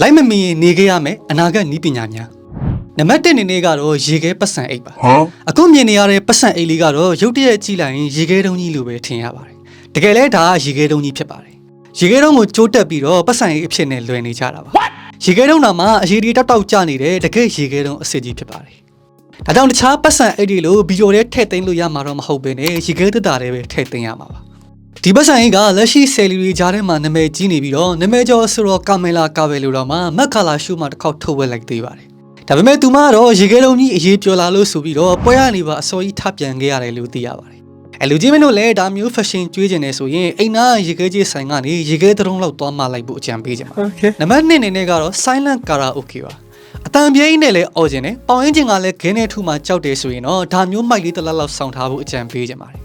လိုက်မမီရင်နေခဲ့ရမယ်အနာဂတ်နီးပညာများနံပါတ်1အနေနဲ့ကတော့ရေခဲပတ်စံအိတ်ပါ Huh? အခုမြင်နေရတဲ့ပတ်စံအိတ်လေးကတော့ရုတ်တရက်ကြည့်လိုက်ရင်ရေခဲတုံးကြီးလိုပဲထင်ရပါတယ်တကယ်လဲဒါကရေခဲတုံးကြီးဖြစ်ပါတယ်ရေခဲတုံးကိုကျိုးတက်ပြီးတော့ပတ်စံအိတ်အဖြစ်နဲ့လွယ်နေကြတာပါရေခဲတုံးနာမှာအရေဒီတောက်တောက်ကျနေတဲ့တကယ်ရေခဲတုံးအစစ်ကြီးဖြစ်ပါတယ်ဒါကြောင့်တခြားပတ်စံအိတ်တွေလိုဗီဒီယိုထဲထည့်သိမ်းလို့ရမှာတော့မဟုတ်ဘဲနဲ့ရေခဲတက်တာတွေပဲထည့်သိမ်းရမှာပါ ဒီပတ်စံအိတ်ကလက်ရှိဆယ်လီရီကြားထဲမှာနာမည်ကြီးနေပြီးတော့နာမည်ကျော်ဆိုတော့ကာမလာကာဗယ်လိုတော့မှမက်ခါလာရှုမှတစ်ခေါက်ထုတ်ဝက်လိုက်သေးပါတယ်။ဒါပေမဲ့သူမကတော့ရေခဲလုံးကြီးအရေးပြောလာလို့ဆိုပြီးတော့ပွဲရနေပါအစောကြီးထပ်ပြန်ခဲ့ရတယ်လို့သိရပါတယ်။အဲလူကြီးမင်းတို့လည်းဒါမျိုး fashion ကျွေးကျင်နေဆိုရင်အိမ်နာရေခဲကြီးဆိုင်ကနေရေခဲသုံးလောက်သွားမှလိုက်ဖို့အကြံပေးကြပါ Okay. နံပါတ်2အနေနဲ့ကတော့ silent karaoke ပါအတန်ပြိန်းနဲ့လည်းအော်ကျင်တယ်ပေါင်ရင်ကျင်ကလည်းခင်းတဲ့ထုမှကြောက်တယ်ဆိုရင်တော့ဒါမျိုးမိုက်လေးတစ်လက်လောက်ဆောင်းထားဖို့အကြံပေးကြပါတယ်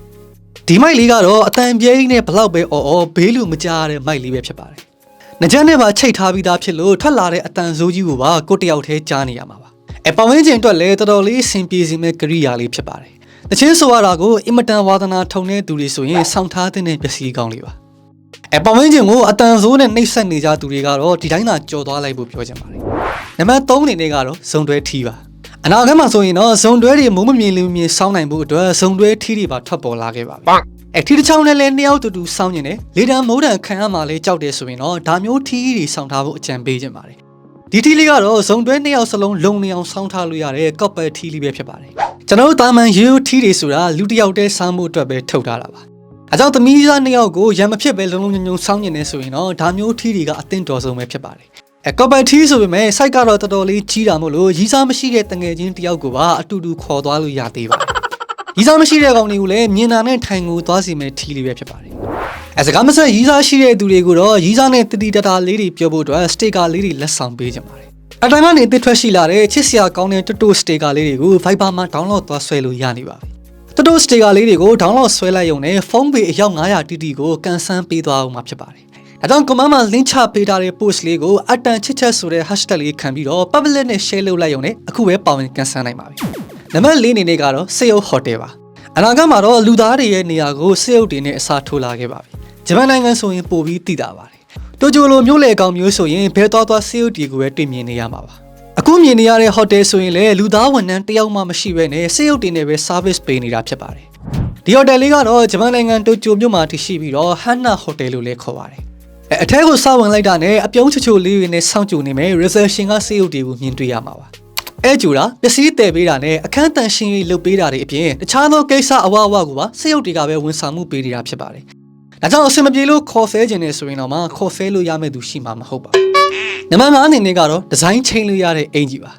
ဒီမိုက်လေးကတော့အတန်ပြိန်းနဲ့ဘလောက်ပဲအော်အော်ဘေးလူမကြားရတဲ့မိုက်လေးပဲဖြစ်ပါတယ်။နှကြမ်းနဲ့ပါချိတ်ထားပြီးသားဖြစ်လို့ထွက်လာတဲ့အတန်ဆိုးကြီးကိုပါကိုယ့်တယောက်တည်းကြားနေရမှာပါ။အပေါင်ရင်ကျင်အတွက်လည်းတော်တော်လေးအဆင်ပြေစေမဲ့ကရိယာလေးဖြစ်ပါတယ်။တချင်းဆိုရတာကိုအင်မတန်ဝါသနာထုံတဲ့သူတွေဆိုရင်ဆောင်းထားတဲ့ပစ္စည်းကောင်းလေးပါ။အပေါ်မင်းချင်းကိုအတန်ဆိုးနဲ့နှိပ်စက်နေကြသူတွေကတော့ဒီတိုင်းသာကြော်သွားလိုက်ဖို့ပြောချင်ပါတယ်။နံပါတ်3အနေနဲ့ကတော့ဇုံတွဲထီးပါ။ အနာဂတ်မှာဆိုရင်တော့ဇုံတွဲတွေမိုးမမြင်လူမမြင်စောင်းနိုင်ဖို့အတွက်ဇုံတွဲထီးတွေပါထွက်ပေါ်လာခဲ့ပါပြီ Bonk. ။အဲထီးတစ်ချောင်းနဲ့လည်းနှစ်ယောက်တူတူစောင်းနေတယ်။လေတံမိုးတံခံရမှလည်းကြောက်တယ်ဆိုရင်တော့ဒါမျိုးထီးတွေစောင်းထားဖို့အကြံပေးချင်ပါတယ်။ဒီထီးလေးကတော့ဇုံတွဲနှစ်ယောက်စလုံးလုံနေအောင်စောင်းထားလို့ရတဲ့ကော့ပယ်ထီးလေးပဲဖြစ်ပါတယ်။ကျွန်တော်တို့တာမန်ရိုးရိုးထီးတွေဆိုတာလူတစ်ယောက်တည်းစောင်းမှုအတွက်ပဲထုတ်ထားတာပါ။အကြောင်းသမီးသားနှစ်ယောက်ကိုရံမဖြစ်ပဲလုံးလုံးညုံညုံစောင်းနေနေဆိုရင်တော့ဒါမျိုးထီးတွေကအသင့်တော်ဆုံးပဲဖြစ်ပါတယ်။ အဲကော်ပတီဆိုပေမဲ့ site ကတော့တော်တော်လေးကြီးတာမို့လို့ရီးစားမရှိတဲ့တငယ်ချင်းတစ်ယောက်ကိုပါအတူတူခေါ်သွားလို့ရသေးပါတယ်။ရီးစားမရှိတဲ့ကောင်တွေကိုလည်းမြင်တာနဲ့ထိုင်ကိုသွားစီမဲ့ထီးလေးပဲဖြစ်ပါတယ်။အဲစကားမဆက်ရီးစားရှိတဲ့သူတွေကိုတော့ရီးစားနဲ့တတိတတာလေးတွေပြောဖို့အတွက်စတေကာလေးတွေလက်ဆောင်ပေးကြပါတယ်။အတိုင်းကနေတစ်ထွက်ရှိလာတဲ့ချစ်စရာကောင်းတဲ့တူတူစတေကာလေးတွေကို Viber မှာ download သွားဆွဲလို့ရနေပါပြီ။တိုတိုစတေကာလေးတွေကို download ဆွဲလိုက်ရုံနဲ့ဖုန်းပေအယောက်900တိတိကိုကန်ဆန်းပေးသွားအောင်မှာဖြစ်ပါတယ်။ ဒါကြောင့် command မှာ link ချပေးထားတဲ့ post လေးကိုအတန်ချစ်ချက်ဆိုတဲ့ hashtag လေးခံပြီးတော့ public နဲ့ share လုပ်လိုက်ရုံနဲ့အခုပဲပါဝင်ကန်ဆန်းနိုင်ပါပြီ။နံပါတ်၄အနေနဲ့ကတော့စေယုတ် hotel ပါ။အနာဂတ်မှာတော့လူသားတွေရဲ့နေရာကိုစေယုတ်တွေနဲ့အစားထိုးလာခဲ့ပါပြီ။ဂျပန်နိုင်ငံဆိုရင်ပိုပြီးတည်တာပါတယ်။တိုကျိုလိုမျိုးလေကောင်မျိုးဆိုရင်ဘဲသွားသွားစေယုတ်တွေကိုပဲတွေ့မြင်နေရမှာပါ။အခုမြင်နေရတဲ့ဟိုတယ်ဆိုရင်လည်းလူသားဝန်ထမ်းတစ်ယောက်မှမရှိဘဲနဲ့စေရုပ်တင်နဲ့ပဲ service ပေးနေတာဖြစ်ပါတယ်။ဒီဟိုတယ်လေးကတော့ဂျပန်နိုင်ငံတိုကျိုမြို့မှာတည်ရှိပြီးတော့ဟန်နာဟိုတယ်လို့လည်းခေါ်ပါတယ်။ အဲအထက်ကိုစဝင်လိုက်တာနဲ့အပြုံးချချိုလေးတွေနဲ့စောင့်ကြိုနေမယ် reception ကစေရုပ်တွေကိုမြင်တွေ့ရမှာပါ။အဲကျူတာပစ္စည်းတည်ပေးတာနဲ့အခန်းတန်ရှင်းရေးလုပ်ပေးတာတွေအပြင်တခြားသောကိစ္စအဝအဝကိုပါစေရုပ်တွေကပဲဝန်ဆောင်မှုပေးနေတာဖြစ်ပါတယ်။ဒါကြောင့်အစင်မပြေလို့ခေါ်ဆဲခြင်းနေဆိုရင်တော့မှခေါ်ဆဲလို့ရမယ့်သူရှိမှာမဟုတ်ပါဘူး။နံပါတ်5အနေနဲ့ကတော့ဒီဇိုင်းချိန်လို့ရတဲ့အင်ကြီးပါ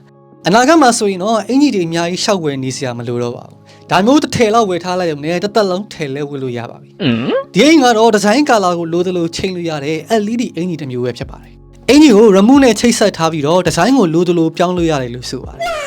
အနာဂတ်မှာဆိုရင်တော့အင်ကြီးတွေအများကြီးရှောက်ဝယ်နေစရာမလိုတော့ပါဘူး ဒါမျိုးတစ်ထည်လောက်ဝယ်ထားလိုက်ရုံနဲ့တစ်သက်လုံးထည်လဲဝယ်လို့ရပါပြီ Mm. ဒီအင်ကတော့ဒီဇိုင်းကာလာကိုလိုသလိုချိန်လို့ရတဲ့ LED အင်ကြီးတစ်မျိုးပဲဖြစ်ပါတယ်အင်ကြီးကို remove နဲ့ချိတ်ဆက်ထားပြီးတော့ဒီဇိုင်းကိုလိုသလိုပြောင်းလို့ရတယ်လို့ဆိုပါတယ်